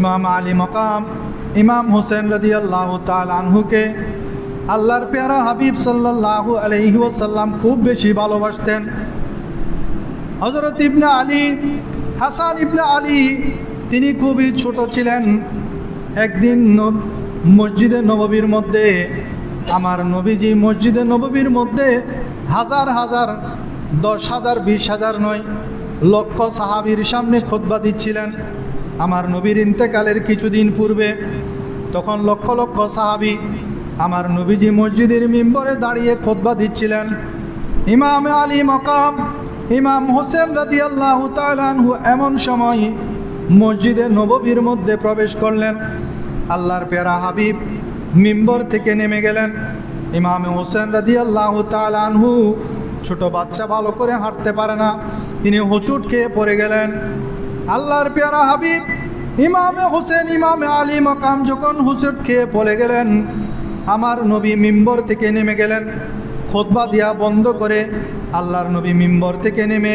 ইমাম আলী মকাম, ইমাম হোসেন রদি আল্লাহ আনহুকে আল্লাহর পেয়ারা হাবিব সাল্লাল্লাহু আলহি ওসাল্লাম খুব বেশি ভালোবাসতেন। হজরত ইবনে আলী, হাসান ইবনে আলী, তিনি খুবই ছোট ছিলেন। একদিন মসজিদে নববীর মধ্যে, আমার নবীজি মসজিদে নববীর মধ্যে হাজার হাজার, দশ হাজার, বিশ হাজার নয় লক্ষ সাহাবীর সামনে খোদবা দিচ্ছিলেন। আমার নবীর ইন্তেকালের কিছুদিন পূর্বে, তখন লক্ষ লক্ষ সাহাবী আমার নবীজি মসজিদের মিম্বরে দাঁড়িয়ে খোদবা দিচ্ছিলেন। ইমাম আলী মকাম, ইমাম হোসেন রাদি আল্লাহ তালানহু এমন সময় মসজিদে নববীর মধ্যে প্রবেশ করলেন। আল্লাহর পেয়ারা হাবিব মিম্বর থেকে নেমে গেলেন। ইমাম হোসেন রাদি আল্লাহ তালানহু ছোট বাচ্চা ভালো করে হাঁটতে পারে না। তিনি হোঁচট খেয়ে পড়ে গেলেন। আল্লাহর পেয়ারা হাবিব, ইমামে হোসেন, ইমামে আলী মকাম যখন হুসুট খেয়ে পড়ে গেলেন, আমার নবী মিম্বর থেকে নেমে গেলেন। খোদবা দিয়া বন্ধ করে আল্লাহর নবী মিম্বর থেকে নেমে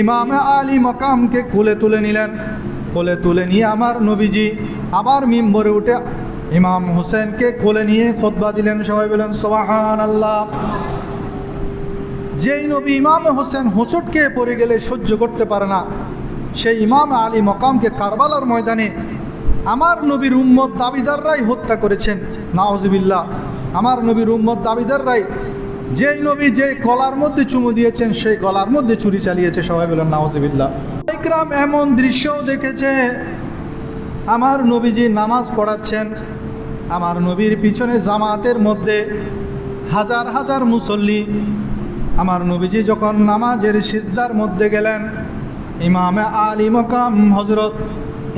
ইমামে আলী মকামকে কোলে তুলে নিলেন। কোলে তুলে নিয়ে আমার নবীজি আবার মিম্বরে উঠে ইমাম হোসেনকে কোলে নিয়ে খোদবা দিলেন। সবাই বলেন সোবাহান আল্লাহ যেই নবী ইমাম হোসেন হোঁচট খেয়ে পড়ে গেলে সহ্য করতে পারে না। সেই ইমাম আলী মকামকে কারবালার ময়দানে আমার নবীর উম্মত দাবিদাররাই হত্যা করেছেন। নাওজবিল্লা আমার নবীর উম্মত দাবিদাররাই যেই নবী যে গলার মধ্যে চুমু দিয়েছেন, সেই গলার মধ্যে চুরি চালিয়েছে, সবাই বলেন নাওজবিল্লা ইকরাম এমন দৃশ্যও দেখেছে, আমার নবীজি নামাজ পড়াচ্ছেন, আমার নবীর পিছনে জামাতের মধ্যে হাজার হাজার মুসল্লি, আমার নবীজি যখন নামাজের সিজদার মধ্যে গেলেন ইমামে আলী মকাম হজরত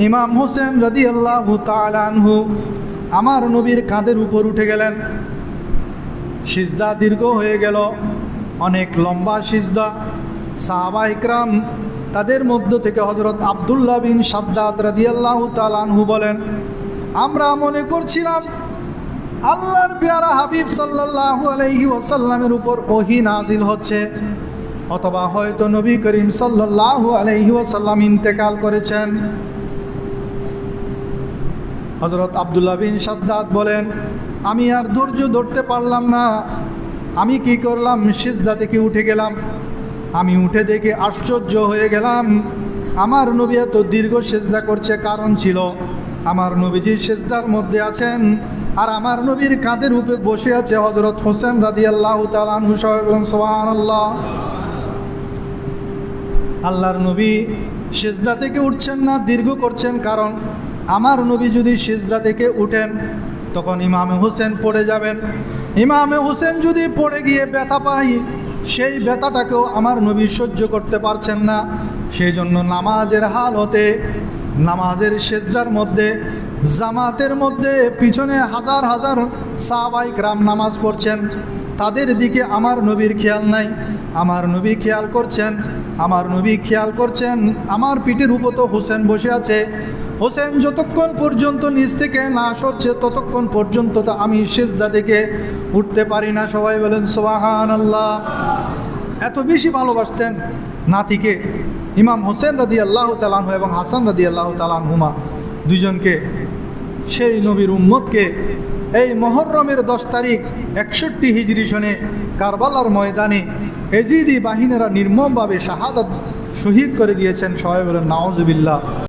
ইমাম হোসেন রদি আল্লাহ তালানহু আমার নবীর কাঁধের উপর উঠে গেলেন। সিজদা দীর্ঘ হয়ে গেল, অনেক লম্বা সিজদা। সাহাবা ইকরাম তাদের মধ্য থেকে হজরত আবদুল্লাহ বিন সাদ্দাত রাদিয়াল্লাহু তালানহু বলেন, আমরা মনে করছিলাম আল্লাহর পেয়ারা হাবিব সাল্লাল্লাহু আলাইহি ওয়াসাল্লামের উপর ওহি নাজিল হচ্ছে। অথবা হয়তো নবী করিম সাল্লাল্লাহু আলাইহি ওয়াসাল্লাম ইন্তেকাল করেছেন। হজরত আবদুল্লাহ বিন সাদ্দাত বলেন, আমি আর ধৈর্য ধরতে পারলাম না। আমি কি করলাম? সিজদা থেকে উঠে গেলাম। আমি উঠে দেখে আশ্চর্য হয়ে গেলাম। আমার নবী এত দীর্ঘ সেজদা করছে কারণ ছিল, আমার নবীজি সেজদার মধ্যে আছেন আর আমার নবীর কাঁধের উপরে বসে আছে হজরত হোসেন রাদি আল্লাহ তালানহু সোহান আল্লাহ আল্লাহর নবী সেজদা থেকে উঠছেন না, দীর্ঘ করছেন। কারণ আমার নবী যদি সেজদা থেকে উঠেন, তখন ইমামে হোসেন পড়ে যাবেন। ইমামে হোসেন যদি পড়ে গিয়ে ব্যথা পাই সেই ব্যথাটাকেও আমার নবী সহ্য করতে পারছেন না। সেই জন্য নামাজের হাল হতে নামাজের সেজদার মধ্যে, জামাতের মধ্যে পিছনে হাজার হাজার সাহাবাইক রাম নামাজ পড়ছেন। তাদের দিকে আমার নবীর খেয়াল নাই। আমার নবী খেয়াল করছেন, আমার নবী খেয়াল করছেন, আমার পিঠের উপর তো হোসেন বসে আছে। হোসেন যতক্ষণ পর্যন্ত নিচ থেকে না সরছে, ততক্ষণ পর্যন্ত তো আমি সেজদা থেকে উঠতে পারি না। সবাই বলেন সোহান আল্লাহ এত বেশি ভালোবাসতেন নাতিকে, ইমাম হোসেন রাজি আল্লাহ তালানহু এবং হাসান রাজি আল্লাহ তালানহুমা দুজনকে, সেই নবীর উম্মতকে এই মহরমের দশ তারিখ একষট্টি হিজরি সনে কারবালার ময়দানে এজিদি বাহিনীরা নির্মমভাবে শাহাদাত শহীদ করে দিয়েছেন। সবাই বলেন নাওজবিল্লা